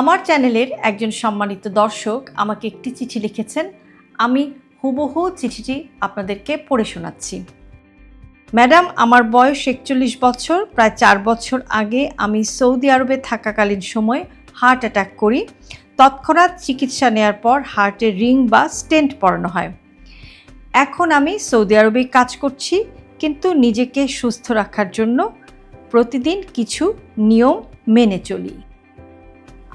আমার চ্যানেলের একজন সম্মানিত দর্শক আমাকে একটি চিঠি লিখেছেন। আমি হুবহু চিঠিটি আপনাদেরকে পড়ে শোনাচ্ছি। ম্যাডাম, আমার বয়স একচল্লিশ বছর। প্রায় চার বছর আগে আমি সৌদি আরবে থাকাকালীন সময় হার্ট অ্যাটাক করি। তৎক্ষণাৎ চিকিৎসা নেওয়ার পর হার্টের রিং বা স্টেন্ট পরানো হয়। এখন আমি সৌদি আরবে কাজ করছি, কিন্তু নিজেকে সুস্থ রাখার জন্য প্রতিদিন কিছু নিয়ম মেনে চলি।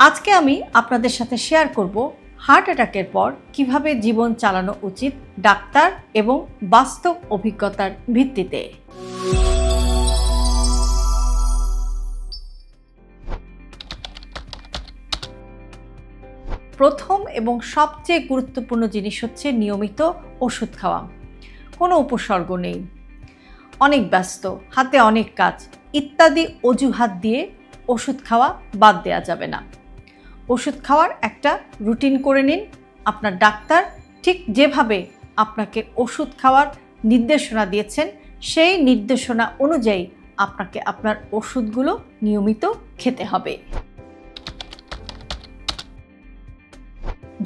আজকে আমি আপনাদের সাথে শেয়ার করব হার্ট অ্যাটাকের পর কীভাবে জীবন চালানো উচিত ডাক্তার এবং বাস্তব অভিজ্ঞতার ভিত্তিতে। প্রথম এবং সবচেয়ে গুরুত্বপূর্ণ জিনিস হচ্ছে নিয়মিত ওষুধ খাওয়া। কোনো উপসর্গ নেই। অনেক ব্যস্ত, হাতে অনেক কাজ, ইত্যাদি অজুহাত দিয়ে ওষুধ খাওয়া বাদ দেওয়া যাবে না। ওষুধ খাওয়ার একটা রুটিন করে নিন। আপনার ডাক্তার ঠিক যেভাবে আপনাকে ওষুধ খাওয়ার নির্দেশনা দিয়েছেন, সেই নির্দেশনা অনুযায়ী আপনাকে আপনার ওষুধগুলো নিয়মিত খেতে হবে।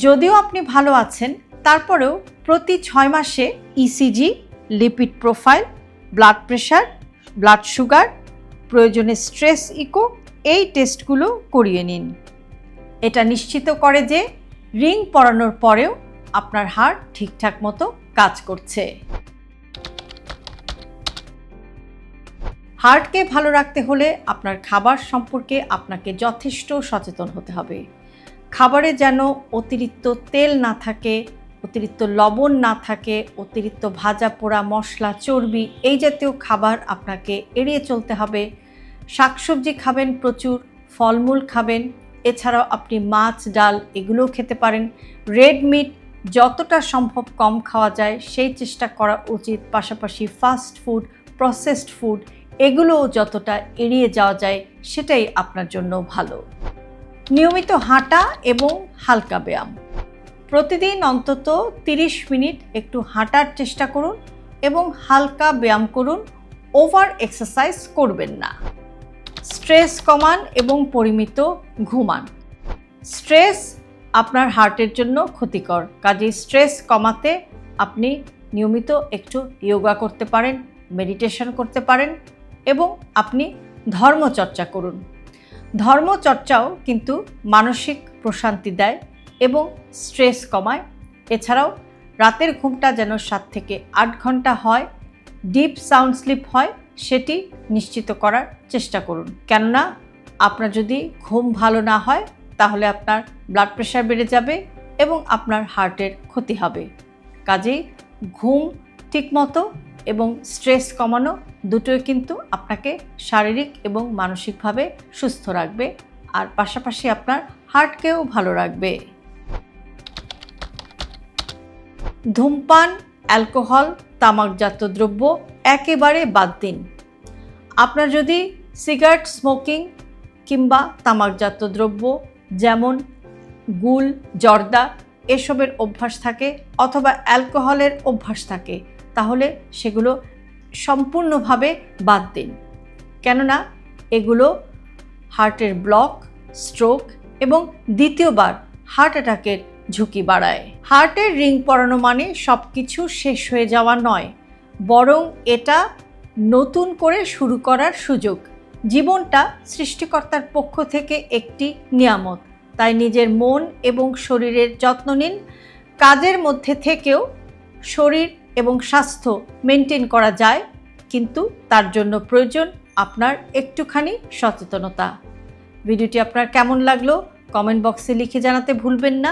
যদিও আপনি ভালো আছেন, তারপরেও প্রতি ছয় মাসে ECG lipid profile blood pressure blood sugar প্রয়োজনে স্ট্রেস ইকো এই টেস্টগুলো করিয়ে নিন। এটা নিশ্চিত করে যে রিং পরানোর পরেও আপনার হার্ট ঠিকঠাক মতো কাজ করছে। হার্টকে ভালো রাখতে হলে আপনার খাবার সম্পর্কে আপনাকে যথেষ্ট সচেতন হতে হবে। খাবারে যেন অতিরিক্ত তেল না থাকে, অতিরিক্ত লবণ না থাকে, অতিরিক্ত ভাজা পোড়া মশলা, চর্বি এই জাতীয় খাবার আপনাকে এড়িয়ে চলতে হবে। শাকসবজি খাবেন প্রচুর, ফলমূল খাবেন এছাড়াও আপনি মাছ, ডাল এগুলোও খেতে পারেন। রেড মিট যতটা সম্ভব কম খাওয়া যায়, সেই চেষ্টা করা উচিত। পাশাপাশি ফাস্ট ফুড, প্রসেসড ফুড এগুলোও যতটা এড়িয়ে যাওয়া যায়, সেটাই আপনার জন্য ভালো। নিয়মিত হাঁটা এবং হালকা ব্যায়াম। প্রতিদিন অন্তত 30 মিনিট একটু হাঁটার চেষ্টা করুন এবং হালকা ব্যায়াম করুন। ওভার এক্সারসাইজ করবেন না। স্ট্রেস কমান এবং পরিমিত ঘুমান। স্ট্রেস আপনার হার্টের জন্য ক্ষতিকর, কাজেই স্ট্রেস কমাতে আপনি নিয়মিত একটু যোগা করতে পারেন, মেডিটেশন করতে পারেন এবং আপনি ধর্মচর্চা করুন। ধর্মচর্চাও কিন্তু মানসিক প্রশান্তি দেয় এবং স্ট্রেস কমায়। এছাড়াও রাতের ঘুমটা যেন সাত থেকে আট ঘণ্টা হয়, ডিপ সাউন্ড স্লিপ হয় সেটি নিশ্চিত করার চেষ্টা করুন। কেননা আপনার যদি ঘুম ভালো না হয়, তাহলে আপনার ব্লাড প্রেশার বেড়ে যাবে এবং আপনার হার্টের ক্ষতি হবে। কাজেই ঘুম ঠিকমতো এবং স্ট্রেস কমানো দুটোই কিন্তু আপনাকে শারীরিক এবং মানসিকভাবে সুস্থ রাখবে আর পাশাপাশি আপনার হার্টকেও ভালো রাখবে। ধূমপান অ্যালকোহল, তামাকজাত দ্রব্য একেবারে বাদ দিন। আপনার যদি সিগারেট স্মোকিং কিংবা তামাকজাত দ্রব্য যেমন গুল, জর্দা এসবের অভ্যাস থাকে অথবা অ্যালকোহলের অভ্যাস থাকে, তাহলে সেগুলো সম্পূর্ণভাবে বাদ দিন। কেননা এগুলো হার্টের ব্লক, স্ট্রোক এবং দ্বিতীয়বার হার্ট অ্যাটাকের ঝুঁকি বাড়ায়। হার্টের রিং পরানো মানে সব কিছু শেষ হয়ে যাওয়া নয়, বরং এটা নতুন করে শুরু করার সুযোগ। জীবনটা সৃষ্টিকর্তার পক্ষ থেকে একটি নিয়ামত। তাই নিজের মন এবং শরীরের যত্ন নিন। কাজের মধ্যে থেকেও শরীর এবং স্বাস্থ্য মেনটেন করা যায়, কিন্তু তার জন্য প্রয়োজন আপনার একটুখানি সচেতনতা। ভিডিওটি আপনার কেমন লাগল? কমেন্ট বক্সে লিখে জানাতে ভুলবেন না।